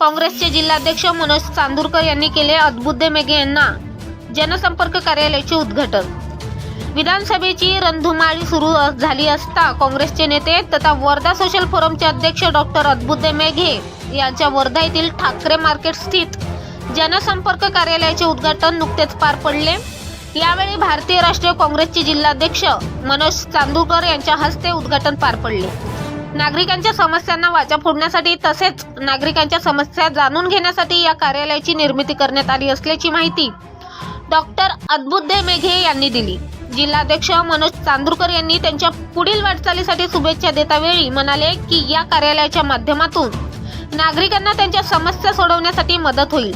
काँग्रेसचे जिल्हाध्यक्ष मनोज चांदूरकर यांनी केले अद्भुत मेघे यांना जनसंपर्क कार्यालयाचे उद्घाटन. विधानसभेची रणधुमाळी सुरू झाली असता काँग्रेसचे नेते तथा वर्धा सोशल फोरमचे अध्यक्ष डॉक्टर अद्भुत मेघे यांच्या वर्धा येथील ठाकरे मार्केट स्थित जनसंपर्क कार्यालयाचे उद्घाटन नुकतेच पार पडले. यावेळी भारतीय राष्ट्रीय काँग्रेसचे जिल्हाध्यक्ष मनोज चांदूरकर यांच्या हस्ते उद्घाटन पार पडले. नागरिकांच्या समस्यांना वाचा फोडण्यासाठी तसेच नागरिकांच्या समस्या जाणून घेण्यासाठी या कार्यालयाची निर्मिती करण्यात आली असल्याची माहिती डॉक्टर अद्भुतदेव मेघे यांनी दिली. जिल्हाध्यक्ष मनोज चांदूरकर यांनी त्यांच्या पुढील वाटचालीसाठी शुभेच्छा देतावेळी म्हणाले की या कार्यालयाच्या माध्यमातून नागरिकांना त्यांच्या समस्या सोडवण्यासाठी मदत होईल.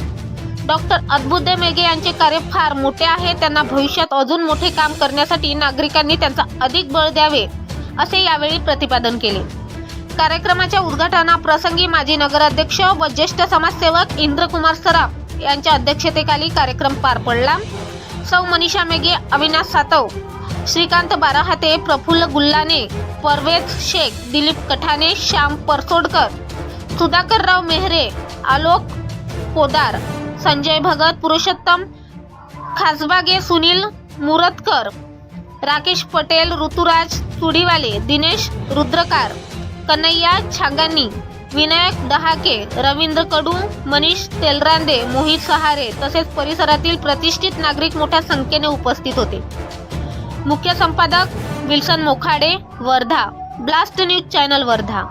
डॉक्टर अद्भुतदेव मेघे यांचे कार्य फार मोठे आहे. त्यांना भविष्यात अजून मोठे काम करण्यासाठी नागरिकांनी त्यांचा अधिक बळ द्यावे असे यावेळी प्रतिपादन केले. कार्यक्रमाच्या उद्घाटनाप्रसंगी माजी नगराध्यक्ष व ज्येष्ठ समाजसेवक इंद्रकुमार सराफ यांच्या अध्यक्षतेखाली कार्यक्रम पार पडला. सौ मनीषा मेघे अविनाश सातव श्रीकांत बाराहाते प्रफुल्ल गुल्लाने परवेज शेख दिलीप कठाणे श्याम परसोडकर सुधाकरराव मेहरे आलोक पोदार संजय भगत पुरुषोत्तम खासबागे सुनील मुरतकर राकेश पटेल ऋतुराज चुडीवाले दिनेश रुद्रकार कन्हैया छागानी विनायक दहाके रवींद्र कडू मनीष तेलरांदे मोहित सहारे तसेच परिसरातील प्रतिष्ठित नागरिक मोठ्या संख्येने उपस्थित होते. मुख्य संपादक Wilson Mokhade Wardha. Blast news channel Wardha.